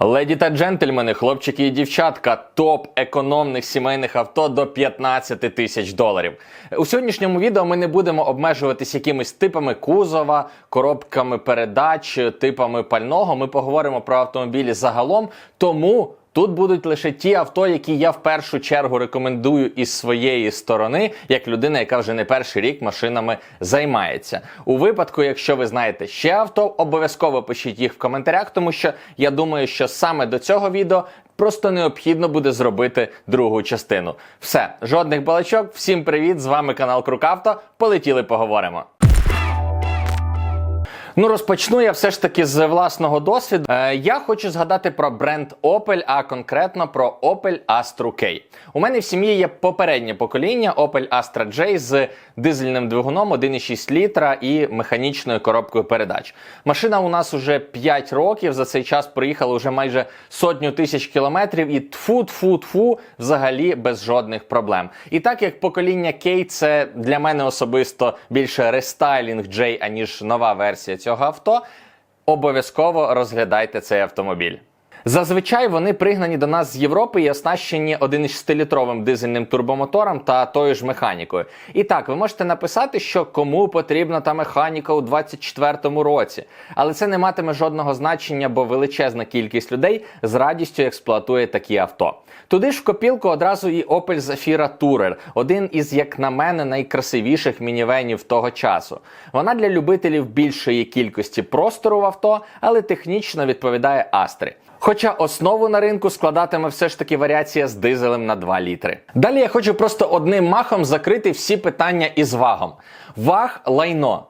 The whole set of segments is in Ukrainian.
Леді та джентльмени, хлопчики і дівчатка, топ економних сімейних авто до 15 тисяч доларів. У сьогоднішньому відео ми не будемо обмежуватись якимись типами кузова, коробками передач, типами пального. Ми поговоримо про автомобілі загалом. Тому Тут будуть лише ті авто, які я в першу чергу рекомендую із своєї сторони, як людина, яка вже не перший рік машинами займається. У випадку, якщо ви знаєте ще авто, обов'язково пишіть їх в коментарях, тому що я думаю, що саме до цього відео просто необхідно буде зробити другу частину. Все, жодних балачок. Всім привіт! З вами канал Крукавто. Полетіли, поговоримо. Ну, розпочну я все ж таки з власного досвіду. Е, я хочу згадати про бренд Opel, а конкретно про Opel Astra K. У мене в сім'ї є попереднє покоління Opel Astra J з дизельним двигуном 1,6 літра і механічною коробкою передач. Машина у нас уже 5 років. За цей час проїхала вже майже сотню тисяч кілометрів і тфу-тфу-тфу взагалі без жодних проблем. І так як покоління K це для мене особисто більше рестайлінг J, аніж нова версія цього авто, обов'язково розглядайте цей автомобіль. Зазвичай вони пригнані до нас з Європи і оснащені 1,6-літровим дизельним турбомотором та тою ж механікою. І так, ви можете написати, що кому потрібна та механіка у 2024 році, але це не матиме жодного значення, бо величезна кількість людей з радістю експлуатує такі авто. Туди ж в копілку одразу і Opel Zafira Tourer, один із, як на мене, найкрасивіших мінівенів того часу. Вона для любителів більшої кількості простору в авто, але технічно відповідає Астри. Хоча основу на ринку складатиме все ж таки варіація з дизелем на 2 літри. Далі я хочу просто одним махом закрити всі питання із вагом. Ваг лайно.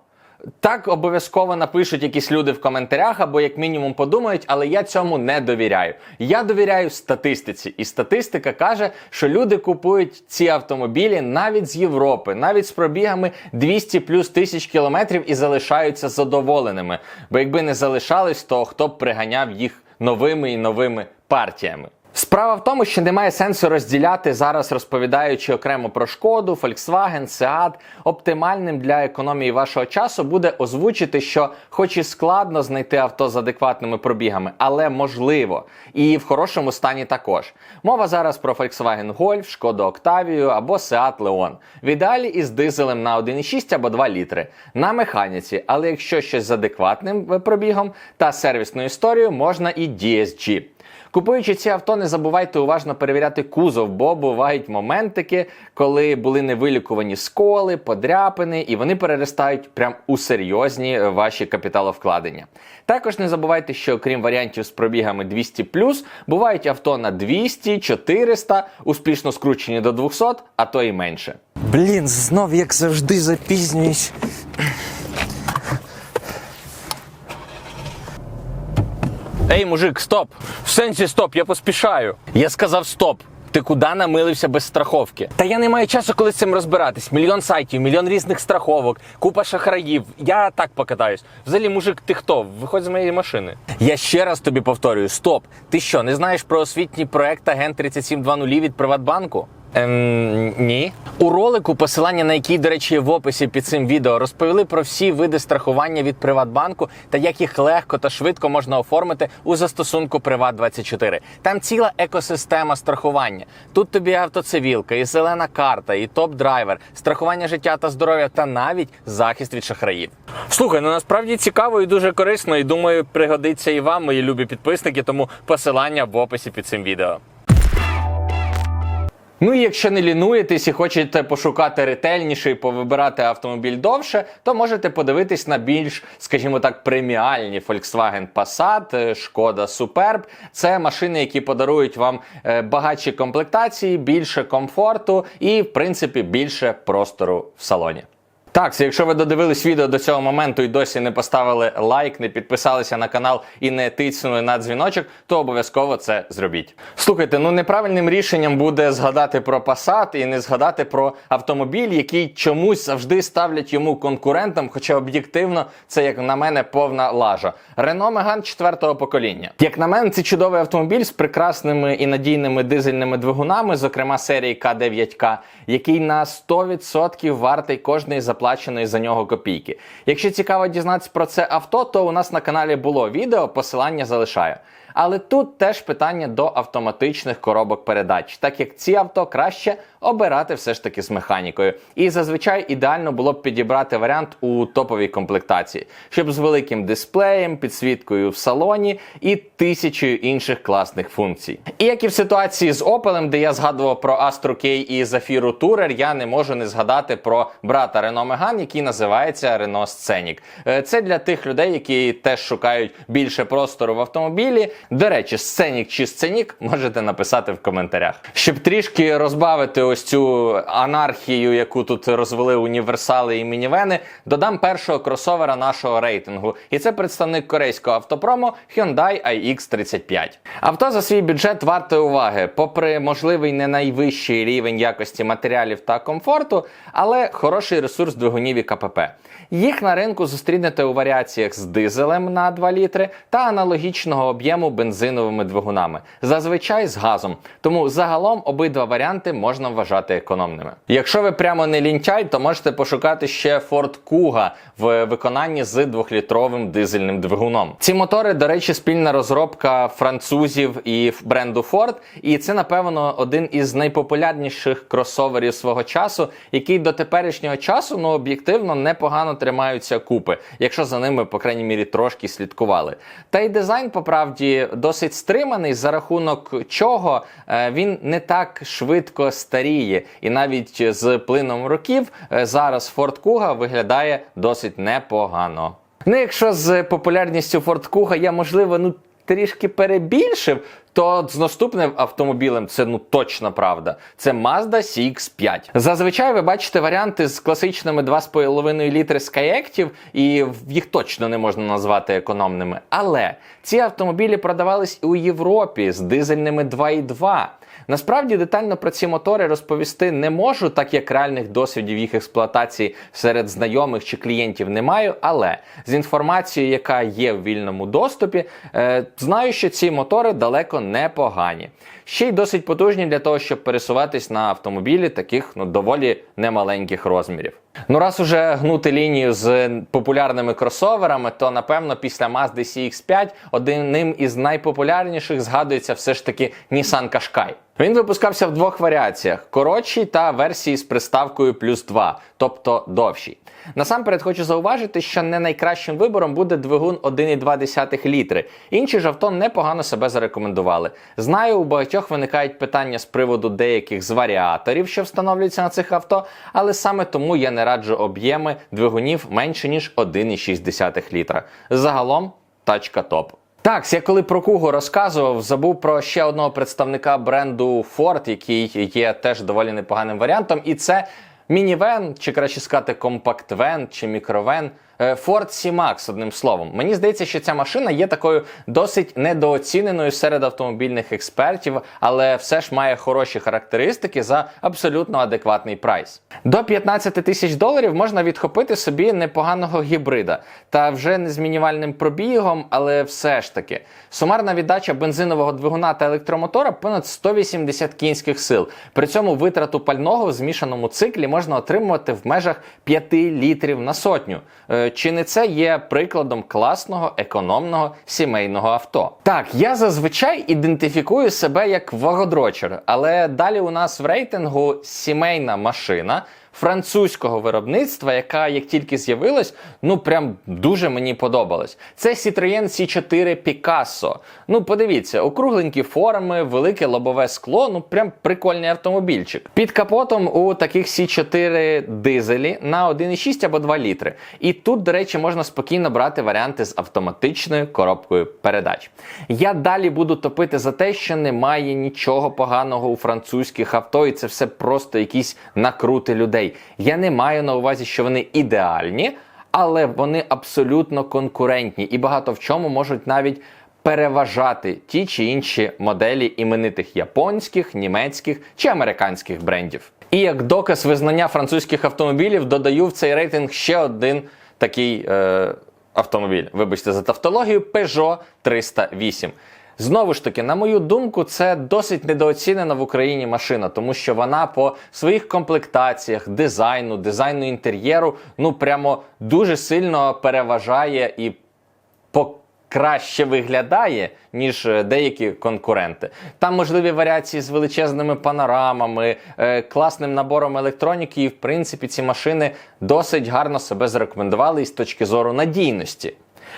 Так обов'язково напишуть якісь люди в коментарях або як мінімум подумають, але я цьому не довіряю. Я довіряю статистиці, і статистика каже, що люди купують ці автомобілі навіть з Європи, навіть з пробігами 200 плюс тисяч кілометрів і залишаються задоволеними. Бо якби не залишались, то хто б приганяв їх новими і новими партіями. Справа в тому, що немає сенсу розділяти зараз, розповідаючи окремо про шкоду, Volkswagen, Seat. Оптимальним для економії вашого часу буде озвучити, що, хоч і складно знайти авто з адекватними пробігами, але можливо, і в хорошому стані також. Мова зараз про Volkswagen Golf, Шкоду Octavia або Seat Leon. В ідеалі із дизелем на 1,6 або 2 літри на механіці, але якщо щось з адекватним пробігом та сервісною історією, можна і DSG. Купуючи ці авто, не забувайте уважно перевіряти кузов, бо бувають моментики, коли були невилікувані сколи, подряпини, і вони переростають прям у серйозні ваші капіталовкладення. Також не забувайте, що окрім варіантів з пробігами 200 бувають авто на 200, 400, успішно скручені до 200, а то і менше. Блін, знов як завжди запізнююсь. Ей, мужик, стоп! В сенсі стоп, я поспішаю. Я сказав стоп. Ти куди намилився без страховки? Та я не маю часу, коли з цим розбиратись. Мільйон сайтів, мільйон різних страховок, купа шахраїв. Я так покатаюсь. Взагалі, мужик, ти хто? Виходь з моєї машини. Я ще раз тобі повторюю: стоп! Ти що, не знаєш про освітній проект Агент 3720 від Приватбанку? Ем, ні. У ролику, посилання на який, до речі, в описі під цим відео, розповіли про всі види страхування від Приватбанку та як їх легко та швидко можна оформити у застосунку Приват24. Там ціла екосистема страхування. Тут тобі автоцивілка, і зелена карта, і топ-драйвер, страхування життя та здоров'я, та навіть захист від шахраїв. Слухай, ну насправді цікаво і дуже корисно, і думаю, пригодиться і вам, мої любі підписники, тому посилання в описі під цим відео. Ну якщо не лінуєтесь і хочете пошукати ретельніше і повибирати автомобіль довше, то можете подивитись на більш, скажімо так, преміальні Volkswagen Passat, Skoda Шкода Superb. Це машини, які подарують вам е, багатші комплектації, більше комфорту і, в принципі, більше простору в салоні. Так, якщо ви додивились відео до цього моменту і досі не поставили лайк, не підписалися на канал і не тиснули на дзвіночок, то обов'язково це зробіть. Слухайте, ну неправильним рішенням буде згадати про Passat і не згадати про автомобіль, який чомусь завжди ставлять йому конкурентам, хоча об'єктивно це, як на мене, повна лажа. Renault Megane четвертого покоління. Як на мене, це чудовий автомобіль з прекрасними і надійними дизельними двигунами, зокрема серії К9К, який на 100% вартий кожної заплаченої за нього копійки. Якщо цікаво дізнатися про це авто, то у нас на каналі було відео, посилання залишаю. Але тут теж питання до автоматичних коробок передач, так як ці авто краще обирати все ж таки з механікою. І зазвичай ідеально було б підібрати варіант у топовій комплектації, щоб з великим дисплеєм, підсвіткою в салоні і тисячою інших класних функцій. І як і в ситуації з Opel, де я згадував про Astro K і Zafira Tourer, я не можу не згадати про брата Renault Megane, який називається Renault Scenic. Е, Це для тих людей, які теж шукають більше простору в автомобілі. До речі, Scenic чи Scenic можете написати в коментарях. Щоб трішки розбавити ось цю анархію, яку тут розвели універсали і мінівени, додам першого кросовера нашого рейтингу. І це представник корейського автопрому Hyundai iX35. Авто за свій бюджет варте уваги, попри можливий не найвищий рівень якості матеріалів та комфорту, але хороший ресурс двигунів і КПП. Їх на ринку зустрінете у варіаціях з дизелем на 2 літри та аналогічного об'єму бензиновими двигунами, зазвичай з газом. Тому загалом обидва варіанти можна вважати економними. Якщо ви прямо не лінтяй, то можете пошукати ще Ford Kuga в виконанні з 2-літровим дизельним двигуном. Ці мотори, до речі, спільна розробка французів і бренду Ford, і це напевно один із найпопулярніших кросоверів свого часу, який до теперішнього часу ну об'єктивно непогано тримаються купи, якщо за ними, по крайній мірі, трошки слідкували. Та й дизайн, по правді, досить стриманий, за рахунок чого е, він не так швидко старіє, і навіть з плином років е, зараз Форт Куга виглядає досить непогано. Ну, якщо з популярністю Форт Куга я, можливо, ну трішки перебільшив, то з наступним автомобілем це ну точно правда. Це Mazda CX-5. Зазвичай ви бачите варіанти з класичними 2,5 літри Skyactiv, і їх точно не можна назвати економними. Але ці автомобілі продавались і у Європі з дизельними 2,2. Насправді детально про ці мотори розповісти не можу, так як реальних досвідів їх експлуатації серед знайомих чи клієнтів не маю. Але з інформацією, яка є в вільному доступі, е, знаю, що ці мотори далеко не погані. Ще й досить потужні для того, щоб пересуватись на автомобілі таких ну доволі немаленьких розмірів. Ну, раз уже гнути лінію з популярними кросоверами, то напевно після Mazda CX-5 одним із найпопулярніших згадується все ж таки Nissan Qashqai. Він випускався в двох варіаціях: коротшій та версії з приставкою плюс 2, тобто довшій. Насамперед хочу зауважити, що не найкращим вибором буде двигун 1,2 літри. Інші ж авто непогано себе зарекомендували. Знаю, у багатьох виникають питання з приводу деяких з варіаторів, що встановлюються на цих авто, але саме тому я не раджу об'єми двигунів менше ніж 1,6 літра. Загалом тачка топ. Так, я коли про Кугу розказував, забув про ще одного представника бренду Ford, який є теж доволі непоганим варіантом, і це мінівен, чи краще сказати, компактвен чи мікровен. Е, Ford C-Max, одним словом. Мені здається, що ця машина є такою досить недооціненою серед автомобільних експертів, але все ж має хороші характеристики за абсолютно адекватний прайс. До 15 тисяч доларів можна відхопити собі непоганого гібрида, та вже не з мінімальним пробігом, але все ж таки. Сумарна віддача бензинового двигуна та електромотора понад 180 кінських сил. При цьому витрату пального в змішаному циклі можна отримувати в межах 5 літрів на сотню. Чи не це є прикладом класного, економного сімейного авто? Так, я зазвичай ідентифікую себе як вагодрочер, але далі у нас в рейтингу сімейна машина. Французького виробництва, яка як тільки з'явилась, ну прям дуже мені подобалась. Це Citroën C4 Picasso. Ну, подивіться, округленькі форми, велике лобове скло, ну прям прикольний автомобільчик. Під капотом у таких C4 дизелі на 1,6 або 2 літри. І тут, до речі, можна спокійно брати варіанти з автоматичною коробкою передач. Я далі буду топити за те, що немає нічого поганого у французьких авто, і це все просто якісь накрути людей. Я не маю на увазі, що вони ідеальні, але вони абсолютно конкурентні і багато в чому можуть навіть переважати ті чи інші моделі іменитих японських, німецьких чи американських брендів. І як доказ визнання французьких автомобілів додаю в цей рейтинг ще один такий е, автомобіль. Вибачте за тавтологію Peugeot 308. Знову ж таки, на мою думку, це досить недооцінена в Україні машина, тому що вона по своїх комплектаціях, дизайну, дизайну інтер'єру, ну прямо дуже сильно переважає і по краще виглядає, ніж е, деякі конкуренти. Там можливі варіації з величезними панорамами, е, класним набором електроніки, і в принципі ці машини досить гарно себе зарекомендували із точки зору надійності.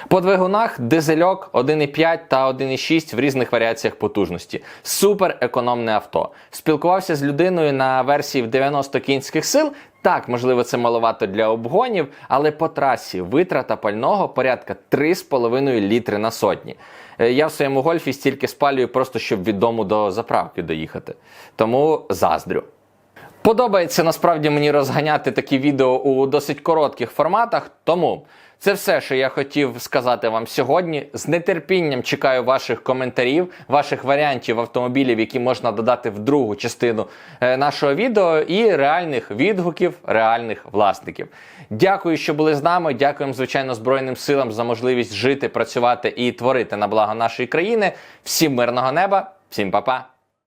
По двигунах дизельок 1,5 та 1,6 в різних варіаціях потужності. Супер економне авто. Спілкувався з людиною на версії в 90 кінських сил. Так, можливо, це маловато для обгонів, але по трасі витрата пального порядка 3,5 літри на сотні. Е, Я в своєму гольфі стільки спалюю просто щоб від дому до заправки доїхати. Тому заздрю. Подобається насправді мені розганяти такі відео у досить коротких форматах, тому це все, що я хотів сказати вам сьогодні. З нетерпінням чекаю ваших коментарів, ваших варіантів автомобілів, які можна додати в другу частину е, нашого відео, і реальних відгуків реальних власників. Дякую, що були з нами. Дякуємо, звичайно, Збройним силам за можливість жити, працювати і творити на благо нашої країни. Всім мирного неба, всім па-па!